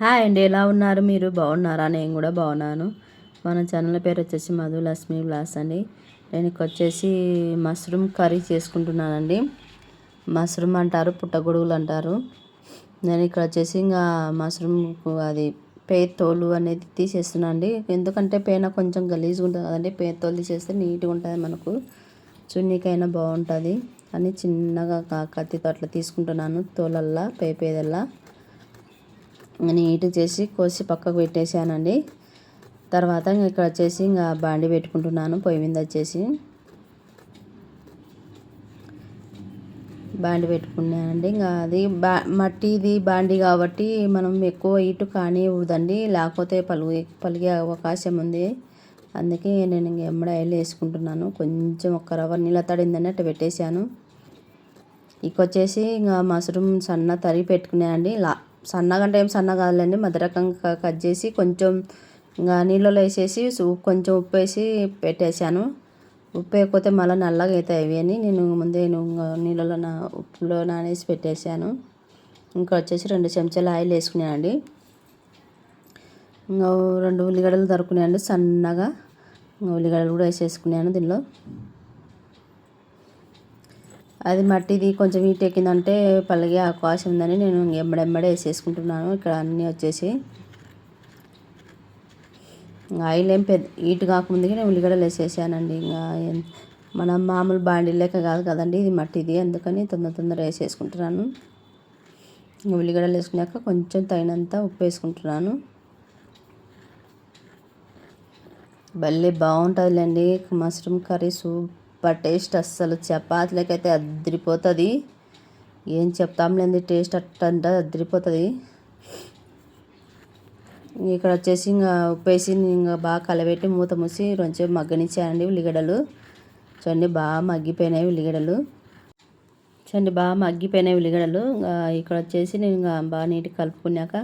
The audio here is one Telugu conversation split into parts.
హాయ్ అండి ఎలా ఉన్నారు మీరు? బాగున్నారా? నేను కూడా బాగున్నాను. మన ఛానల్ పేరు వచ్చేసి మధు లక్ష్మి బ్లాస్ అండి. నేను వచ్చేసి మష్రూమ్ కర్రీ చేసుకుంటున్నానండి. మష్రూమ్ అంటారు పుట్టగొడుగులు అంటారు. నేను ఇక్కడ వచ్చేసి ఇంకా మష్రూమ్ అది పే తోలు అనేది తీసేస్తున్నాను అండి. ఎందుకంటే పేన కొంచెం గలీజ్గా ఉంటుంది కదండి. పే తోలు తీసేస్తే నీట్గా ఉంటుంది మనకు. చున్నీకైనా బాగుంటుంది. అని చిన్నగా కత్తితో అట్లా తీసుకుంటున్నాను. తోలల్లా పేపేదల్లా. నీట్ చేసి కోసి పక్కకు పెట్టేసానండి తర్వాత ఇక్కడ వచ్చేసి ఇంకా బాండి పెట్టుకుంటున్నాను పొయ్యి మీద వచ్చేసి. బాండి పెట్టుకున్నానండి. ఇంకా అది బా మట్టిది బాండి కాబట్టి మనం ఎక్కువ ఇటు కానివ్వదండి. లేకపోతే పలుగు పలిగే అవకాశం ఉంది. అందుకే నేను ఇంక ఎమ్మడ ఆయిల్ వేసుకుంటున్నాను. కొంచెం ఒక్క రవ్వ నీళ్ళ తడిందని అట్లా పెట్టేశాను. ఇక వచ్చేసి ఇంకా మష్రూమ్ సన్న తరిగి పెట్టుకున్నానండి. లా సన్నగా అంటే ఏం సన్నగా కాదులేండి మధ్యరకంగా కట్ చేసి కొంచెం ఇంకా నీళ్ళలో వేసేసి కొంచెం ఉప్పు వేసి పెట్టేశాను. ఉప్పు వేయకపోతే మళ్ళీ నల్లగా అవుతాయి అవి అని నేను ముందే నీళ్ళలో నా ఉప్పులో నానేసి పెట్టేశాను. ఇంకా వచ్చేసి రెండు చెంచాలు ఆయిల్ వేసుకున్నానండి. ఇంకా రెండు ఉల్లిగడ్డలు తరుకున్నాయండి సన్నగా. ఉల్లిగడ్డలు కూడా వేసేసుకున్నాను దీనిలో. అది మట్టిది కొంచెం హీట్ ఎక్కిందంటే పలిగే అవకాశం ఉందని నేను ఎమ్మడెమ్మడే వేసేసుకుంటున్నాను. ఇక్కడ అన్నీ వచ్చేసి ఆయిల్ ఏం పెద్ద హీట్ కాకముందుకే నేను ఉల్లిగడ్డలు వేసేసానండి. ఇంకా మనం మామూలు బాండీ లెక్క కాదు కదండి ఇది మట్టిది. అందుకని తొందర తొందర వేసేసుకుంటున్నాను. ఉల్లిగడ్డలు వేసుకున్నాక కొంచెం తగినంత ఉప్పు వేసుకుంటున్నాను. భలే బాగుంటుందిలేండి. Mushroom curry soup. Super taste అస్సలు చపాతీలకైతే అద్దరిపోతుంది ఏం చెప్తాంలేంది టేస్ట్ అట్టంటే అద్దరిపోతుంది ఇక్కడ వచ్చేసి ఇంకా ఉప్పేసి ఇంకా బాగా కలబెట్టి మూత మూసి కొంచెం మగ్గనిచ్చానండి ఉల్లిగడ్డలు. చూడండి బాగా మగ్గిపోయినాయి ఉల్లిగడ్డలు. చూడండి బాగా మగ్గిపోయినాయి ఉల్లిగడ్డలు. ఇక్కడ వచ్చేసి నేను ఇంకా బాగా నీట్గా కలుపుకున్నాక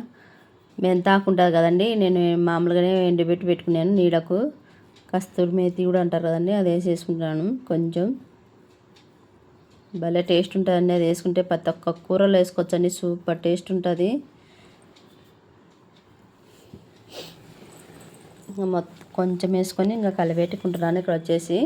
మెంతాకు ఉంటుంది కదండి నేను మామూలుగానే ఎండబెట్టి పెట్టుకున్నాను నీడకు. కస్తూరి మేతి కూడా అంటారు కదండి అది వేసేసుకుంటాను కొంచెం. భలే టేస్ట్ ఉంటుందండి అది వేసుకుంటే ప్రతి ఒక్క కూరలో వేసుకోవచ్చండి సూపర్ టేస్ట్ ఉంటుంది. మొత్తం కొంచెం వేసుకొని ఇంకా కలిపెట్టుకుంటున్నాను ఇక్కడ వచ్చేసి.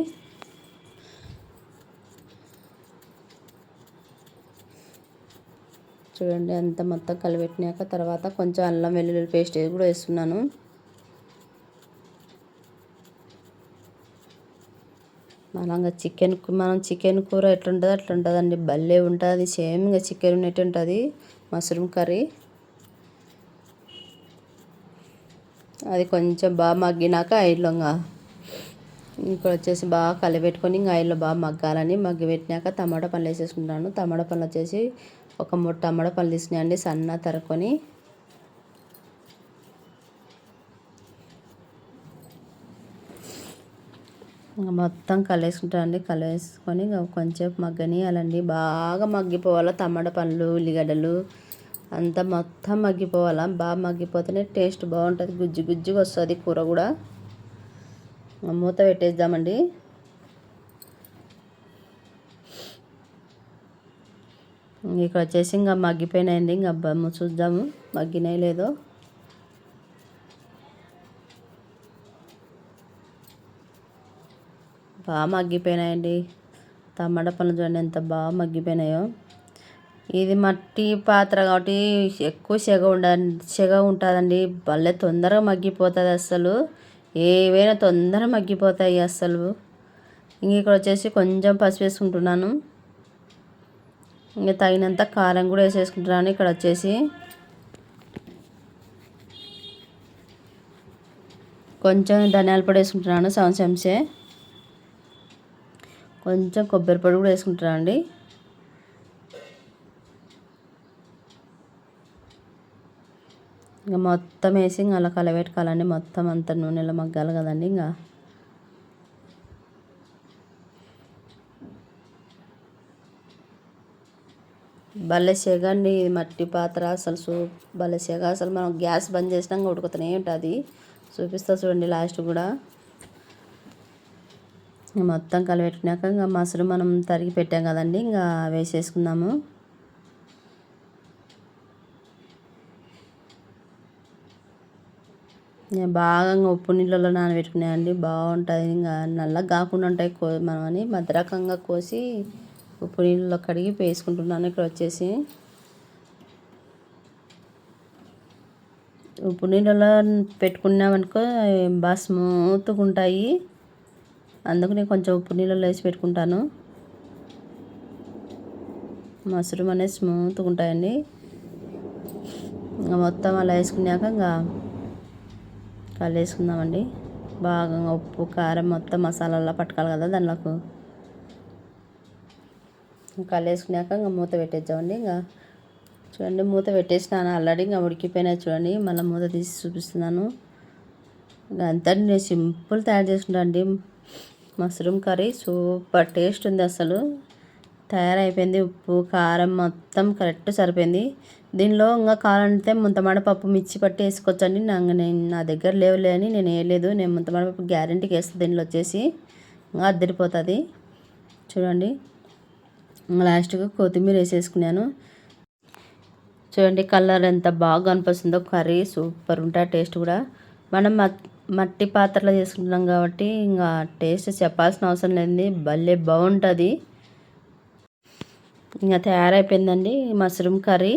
చూడండి అంత మొత్తం కలిపెట్టినాక తర్వాత కొంచెం అల్లం వెల్లుల్లి పేస్ట్ కూడా వేస్తున్నాను మనంగా చికెన్ మనం చికెన్ కూర ఎట్లుంటుందో అట్లా అండి భలే ఉంటుంది. సేమ్ ఇంకా చికెన్ ఉన్నట్టు ఉంటుంది. Mushroom curry. అది కొంచెం బాగా మగ్గినాక ఆయిల్లో ఇక్కడ వచ్చేసి బాగా కలిపెట్టుకొని ఇంకా ఆయిల్లో బాగా మగ్గాలని మగ్గి పెట్టినాక టమాటా పండ్లు వేసేసుకుంటాను టమాటా పళ్ళు వచ్చేసి ఒక మూడు టమాటా పళ్ళు తీసుకున్నాయండి సన్న తరుకొని మొత్తం కలివేసుకుంటానండి కలివేసుకొని కొంచెం మగ్గనియాలండి. బాగా మగ్గిపోవాలి టమాటా పండ్లు ఉల్లిగడ్డలు. అంతా మొత్తం మగ్గిపోవాలా. బాగా మగ్గిపోతేనే టేస్ట్ బాగుంటుంది. గుజ్జు గుజ్జుగా వస్తుంది కూర కూడా. మూత పెట్టేద్దామండి. ఇక్కడ వచ్చేసి ఇంకా మగ్గిపోయినాయండి. ఇంకా చూద్దాము. మగ్గినాయి లేదో. బాగా మగ్గిపోయినాయండి. టమాటా పనులు చూడండి ఎంత బాగా మగ్గిపోయినాయో. ఇది మట్టి పాత్ర కాబట్టి ఎక్కువ సెగ ఉండ సెగ ఉంటుందండి. భలే తొందరగా మగ్గిపోతుంది అసలు ఏవైనా తొందరగా మగ్గిపోతాయి అసలు ఇంక ఇక్కడ వచ్చేసి కొంచెం పసుపు వేసుకుంటున్నాను. ఇంకా తగినంత కారం కూడా వేసేసుకుంటున్నాను ఇక్కడ వచ్చేసి. కొంచెం ధనియాల పొడి వేసుకుంటున్నాను సెవెన్ కొంచెం కొబ్బరి పొడి కూడా వేసుకుంటానండి ఇంకా మొత్తం వేసి ఇంకా అలా కలబెట్టుకోవాలండి. మొత్తం అంత నూనెలో మగ్గాలి కదండి ఇంకా. భలే మట్టి పాత్ర. అసలు సూ భలే సెగ. అసలు మనం గ్యాస్ బంద్ చేసినాక ఉడుకుతూనే ఉంటుంది. చూపిస్తా చూడండి లాస్ట్ కూడా. మొత్తం కలిపెట్టినాక ఇంకా మసలు మనం తరిగి పెట్టాం కదండి ఇంకా వేసేసుకుందాము. బాగా ఇంకా ఉప్పు నీళ్ళలో నానబెట్టుకున్నాయండి బాగుంటుంది. ఇంకా నల్లగా కాకుండా ఉంటాయి కో మనం అని మధ్యరకంగా కోసి ఉప్పు నీళ్ళలో కడిగి వేసుకుంటున్నాను ఇక్కడ వచ్చేసి. ఉప్పు నీళ్ళలో పెట్టుకున్నామనుకో బాగా స్మూత్గా ఉంటాయి. అందుకు నేను కొంచెం ఉప్పు నీళ్ళలో వేసి పెట్టుకుంటాను. మష్రూమ్ అనేది స్మూత్గా ఉంటాయండి. ఇంకా మొత్తం అలా వేసుకున్నాక ఇంకా కలిపేసుకుందామండి బాగా ఉప్పు కారం మొత్తం మసాలాలో పట్టుకోవాలి కదా దానిలోకి కలిపేసుకున్నాక ఇంకా మూత పెట్టేద్దామండి. ఇంకా చూడండి మూత పెట్టేసినాను. ఆల్రెడీ ఇంకా ఉడికిపోయినాయి చూడండి. మళ్ళీ మూత తీసి చూపిస్తున్నాను. ఇంకా అంతా నేను సింపుల్ తయారు చేసుకుంటాను అండి మష్రూమ్ కర్రీ సూపర్ టేస్ట్ ఉంది అసలు. తయారైపోయింది ఉప్పు కారం మొత్తం కరెక్ట్ సరిపోయింది. దీనిలో ఇంకా కావాలంటే ముంతమాడ పప్పు మిర్చి పట్టి వేసుకోవచ్చండి. నాకు నేను నా దగ్గర లేవులే అని నేను వేయలేదు. నేను ముంతమాడ పప్పు గ్యారంటీకి వేస్తాను దీనిలో వచ్చేసి ఇంకా అద్దరిపోతుంది. చూడండి. లాస్ట్గా కొత్తిమీర వేసేసుకున్నాను. చూడండి కలర్ ఎంత బాగా అనిపిస్తుందో కర్రీ సూపర్ ఉంటుంది టేస్ట్ కూడా. మనం మట్టి పాత్రలో చేసుకుంటున్నాం కాబట్టి ఇంకా టేస్ట్ చెప్పాల్సిన అవసరం లేదండి. భలే బాగుంటుంది. ఇంకా తయారైపోయిందండి మష్రూమ్ కర్రీ.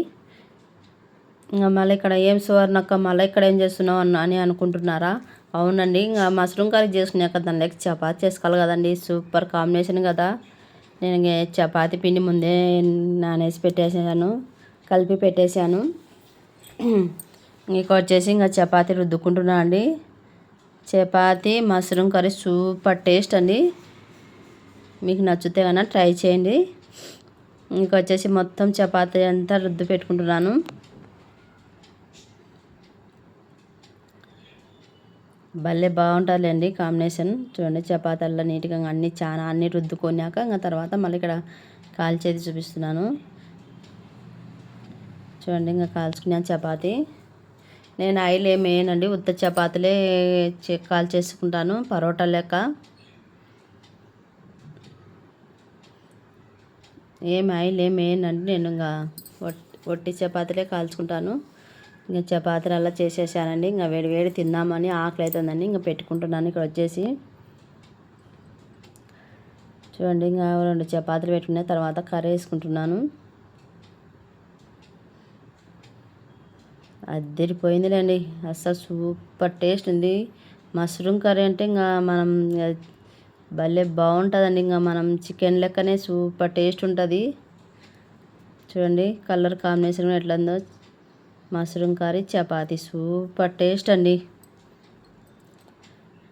ఇంకా మళ్ళీ ఇక్కడ ఏం సువర్ణక్క మళ్ళీ ఇక్కడ ఏం చేస్తున్నావు అని అనుకుంటున్నారా? అవునండి ఇంకా మష్రూమ్ కర్రీ చేసుకున్నాక దానిలోకి చపాతి చేసుకోవాలి కదండి. సూపర్ కాంబినేషన్ కదా. నేను చపాతి పిండి ముందే నానేసి పెట్టేసాను కలిపి పెట్టేశాను ఇంకా వచ్చేసి ఇంకా చపాతి రుద్దుకుంటున్నాను అండి. Chapati mushroom curry super taste అండి. మీకు నచ్చితే కన్నా ట్రై చేయండి. ఇంకా వచ్చేసి మొత్తం చపాతీ అంతా రుద్దు పెట్టుకుంటున్నాను. భలే బాగుంటుందిలేండి కాంబినేషన్. చూడండి చపాతీల్లో నీట్గా అన్నీ చాలా అన్నీ రుద్దుకొన్నాక ఇంకా తర్వాత మళ్ళీ ఇక్కడ కాల్చేది చూపిస్తున్నాను. చూడండి ఇంకా కాల్చుకున్నాను చపాతీ. నేను ఆయిల్ ఏమి వేయనండి. ఉత్త చపాతీలే కాల్ చేసుకుంటాను. పరోటా లెక్క. ఏం ఆయిల్ ఏం వేయనండి. నేను ఇంకా ఒట్టి చపాతీలే కాల్చుకుంటాను. ఇంకా చపాతీలు అలా చేసేసానండి. ఇంకా వేడి వేడి తిందామని ఆకలి అవుతుందండి ఇంకా పెట్టుకుంటున్నాను ఇక్కడ వచ్చేసి. చూడండి ఇంకా రెండు చపాతీలు పెట్టుకున్న తర్వాత కర్రీ వేసుకుంటున్నాను. అద్దరిపోయిందిలేండి. అస్సలు సూపర్ టేస్ట్ ఉంది. మష్రూమ్ కర్రీ అంటే ఇంకా మనం భలే బాగుంటుందండి. ఇంకా మనం చికెన్ లెక్కనే సూపర్ టేస్ట్ ఉంటుంది. చూడండి కలర్ కాంబినేషన్ ఎట్లా ఉందో mushroom curry chapati super taste అండి.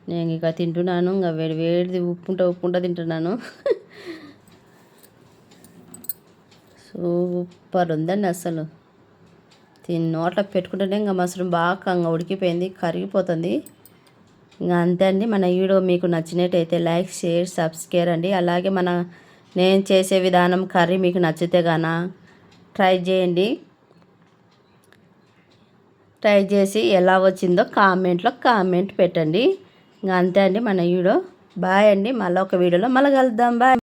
నేను ఇక తింటున్నాను. ఇంకా వేడి వేడిది ఉప్పుంటా ఉప్పుంటా తింటున్నాను. సూపర్ ఉందండి అసలు దీన్ని నోట్లో పెట్టుకుంటేనే ఇంకా మష్రూమ్ బాగా ఉడికిపోయింది కరిగిపోతుంది. ఇంకా అంతే అండి. మన వీడియో మీకు నచ్చినట్టయితే లైక్ షేర్ సబ్స్క్రైబ్ అండి. అలాగే మన నేను చేసే విధానం కర్రీ మీకు నచ్చితే గాన ట్రై చేయండి. ట్రై చేసి ఎలా వచ్చిందో కామెంట్లో కామెంట్ పెట్టండి. ఇంకా అంతే అండి మన వీడియో. బాయ్ అండి. మళ్ళీ ఒక వీడియోలో మళ్ళీ కలుద్దాం. బాయ్.